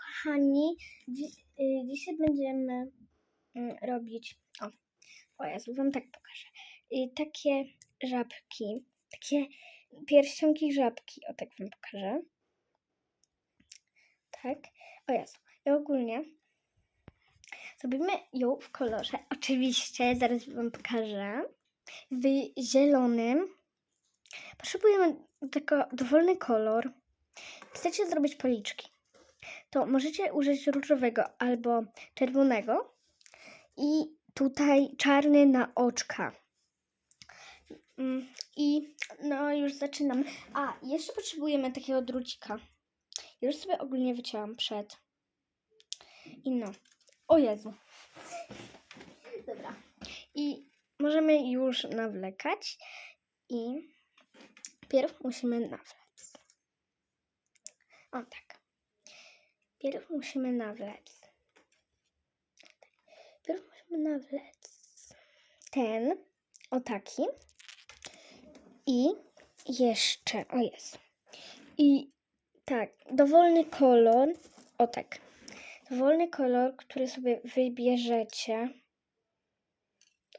kochani, y, dzisiaj będziemy mm, robić. O, o Jezu, wam tak pokażę. Y, takie żabki, takie pierścionki żabki. O, tak wam pokażę. Tak. O Jezu. I ogólnie zrobimy ją w kolorze. Oczywiście, zaraz wam pokażę. W zielonym. Potrzebujemy tylko dowolny kolor. Chcecie zrobić policzki, to możecie użyć różowego albo czerwonego i tutaj czarny na oczka. Mm, I no już zaczynam. A, jeszcze potrzebujemy takiego drucika. Już sobie ogólnie wycięłam przed. I no. O Jezu. Dobra. I możemy już nawlekać. I pierw musimy nawlec. O tak. Pierw musimy nawlec. Pierw musimy nawlec ten, o taki. I jeszcze, o jest. I tak, dowolny kolor, o tak. Dowolny kolor, który sobie wybierzecie.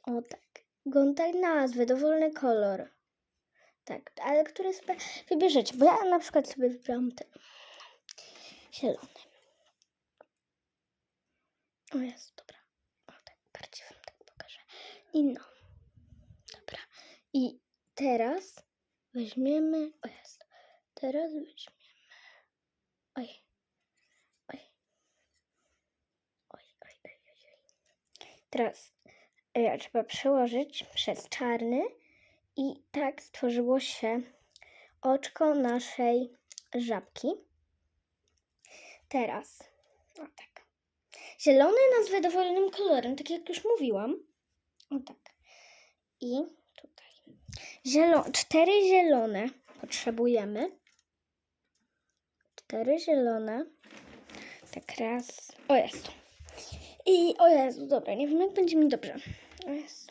O tak. Go tak nazwy, dowolny kolor. Tak, ale który sobie wybierzecie. Bo ja na przykład sobie wybrałam ten zielony. O jest, dobra. O tak, bardziej wam tak pokażę. I no. Dobra. I teraz weźmiemy. O jest. Teraz weźmiemy. Oj. Oj. Oj, oj, oj, oj. Teraz e, trzeba przełożyć przez czarny i tak stworzyło się oczko naszej żabki. Teraz, o tak. Zielony nazwę dowolnym kolorem, tak jak już mówiłam. O tak. I tutaj. Zielo cztery zielone potrzebujemy. Cztery zielone. Tak raz. O Jezu. I o Jezu, dobra, nie wiem jak będzie mi dobrze. O Jezu.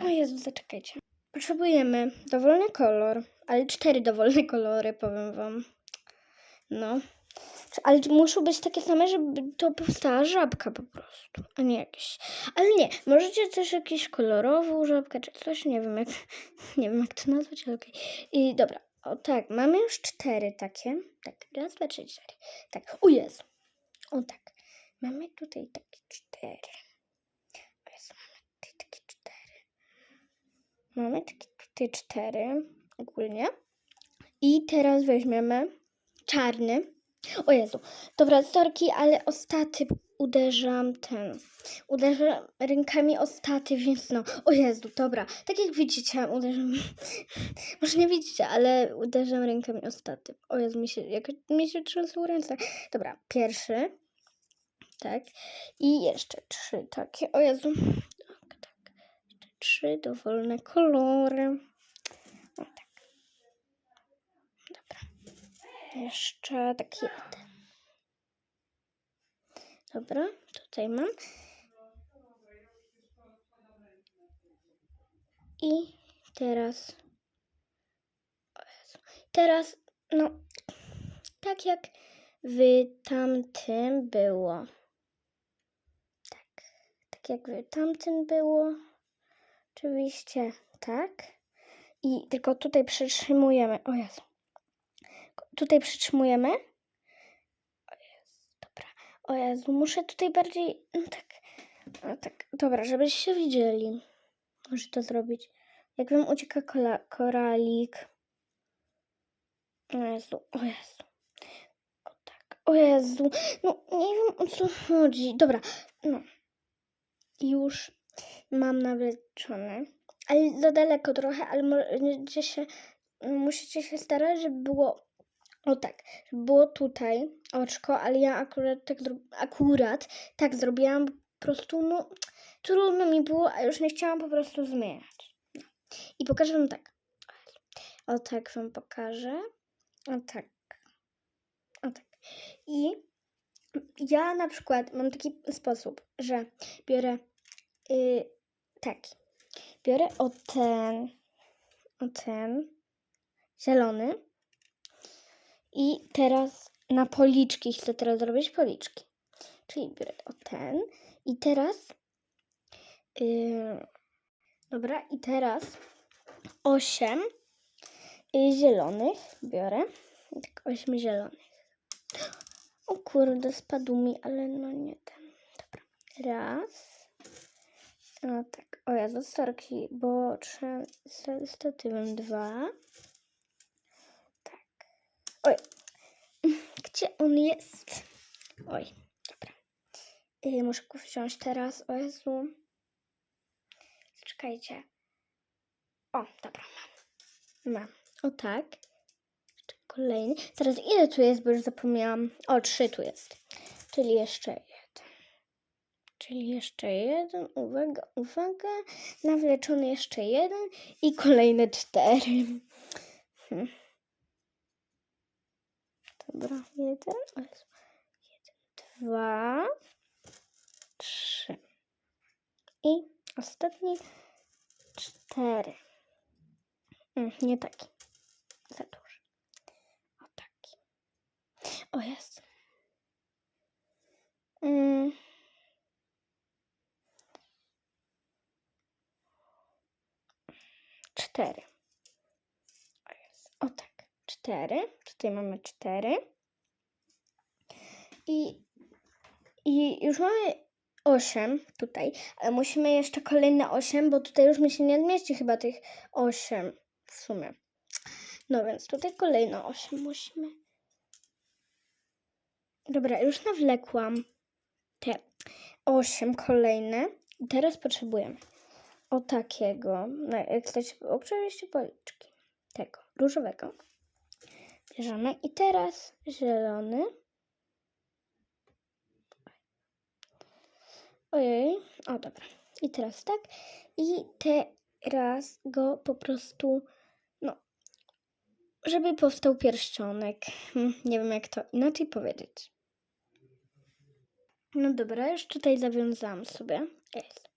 O Jezu, zaczekajcie. Potrzebujemy dowolny kolor, ale cztery dowolne kolory, powiem wam. No. Ale muszą być takie same, żeby to powstała żabka po prostu, a nie jakieś. Ale nie, możecie też jakieś kolorową żabkę, czy coś, nie wiem jak, nie wiem jak to nazwać, ale okej. I dobra, o tak, mamy już cztery takie. Tak, raz, dwa, trzy, cztery. Tak, o Jezu. O tak, mamy tutaj takie cztery. Mamy tutaj takie cztery. Mamy takie tutaj cztery ogólnie. I teraz weźmiemy czarny. O Jezu. Dobra, sorki, ale ostaty uderzam ten. Uderzam rękami ostaty, więc no. O Jezu, dobra. Tak jak widzicie, uderzam. Może nie widzicie, ale uderzam rękami ostaty. O Jezu, mi się, jak mi się trzęsą ręce. Dobra, pierwszy. Tak. I jeszcze trzy takie. O Jezu. Tak, tak. Jeszcze trzy dowolne kolory. O tak. Dobra. Jeszcze taki jeden. Dobra, tutaj mam. I teraz. Teraz, no, tak jak w tamtym było. Tak, tak jak w tamtym było. Oczywiście tak. I tylko tutaj przytrzymujemy. O Jezu. Tutaj przytrzymujemy. O Jezu, dobra. O Jezu, muszę tutaj bardziej. No tak. No tak. Dobra, żebyście widzieli. Może to zrobić. Jak wam ucieka kola, koralik. O Jezu, o Jezu. O tak. O Jezu. No nie wiem o co chodzi. Dobra. No. Już mam nawleczone. Ale za daleko trochę, ale możecie się, musicie się starać, żeby było o tak, było tutaj oczko, ale ja akurat tak, akurat tak zrobiłam po prostu, no trudno mi było, a już nie chciałam po prostu zmieniać. I pokażę wam tak. O tak wam pokażę. O tak. O tak. I ja na przykład mam taki sposób, że biorę y, taki. Biorę o ten, o ten zielony i teraz na policzki chcę teraz zrobić policzki. Czyli biorę o ten i teraz yy, dobra i teraz osiem y, zielonych biorę. Tak osiem zielonych. O kurde, spadł mi, ale no nie ten. Dobra. Raz. No tak. O ja do storki, bo trzeba statywem dwa. Oj. Gdzie on jest? Oj, dobra. Y, muszę go wziąć teraz. O Jezu. Czekajcie. O, dobra, mam. Mam. O tak. Jeszcze kolejny. Teraz ile tu jest, bo już zapomniałam. O, trzy tu jest. Czyli jeszcze jeden. Czyli jeszcze jeden. Uwaga, uwaga. Nawleczony jeszcze jeden. I kolejne cztery. Hmm. Dobra, jeden. Jeden, dwa, trzy. I ostatni cztery. Mm, nie taki. Za duży. O taki. O jest. Mm. Cztery. O jest. O tak. Cztery. Tutaj mamy cztery. I, I już mamy osiem tutaj, ale musimy jeszcze kolejne osiem, bo tutaj już mi się nie zmieści chyba tych osiem w sumie. No więc tutaj kolejne osiem musimy. Dobra, już nawlekłam te osiem kolejne. I teraz potrzebujemy o takiego, no jak chcecie, oczywiście policzki, tego różowego. Bierzemy i teraz zielony. Ojej, o dobra. I teraz tak. I teraz go po prostu, no, żeby powstał pierścionek. Hmm, Nie wiem, jak to inaczej powiedzieć. No dobra, już tutaj zawiązałam sobie. Jest.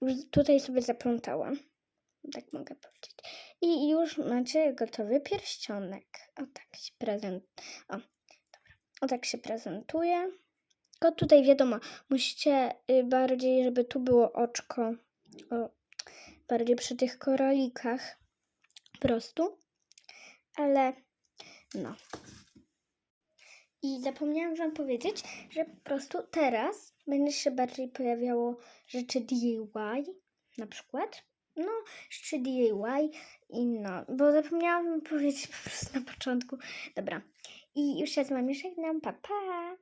Już tutaj sobie zaplątałam. Tak mogę powiedzieć. I już macie gotowy pierścionek. O tak się prezent. O, dobra. O tak się prezentuje. Tylko tutaj wiadomo, musicie y, bardziej, żeby tu było oczko. O, bardziej przy tych koralikach. Po prostu. Ale no. I zapomniałam Wam powiedzieć, że po prostu teraz będzie się bardziej pojawiało rzeczy DIY, na przykład. No, rzeczy DIY i no, bo zapomniałam powiedzieć po prostu na początku. Dobra. I już się z Wami żegnam. Pa, pa!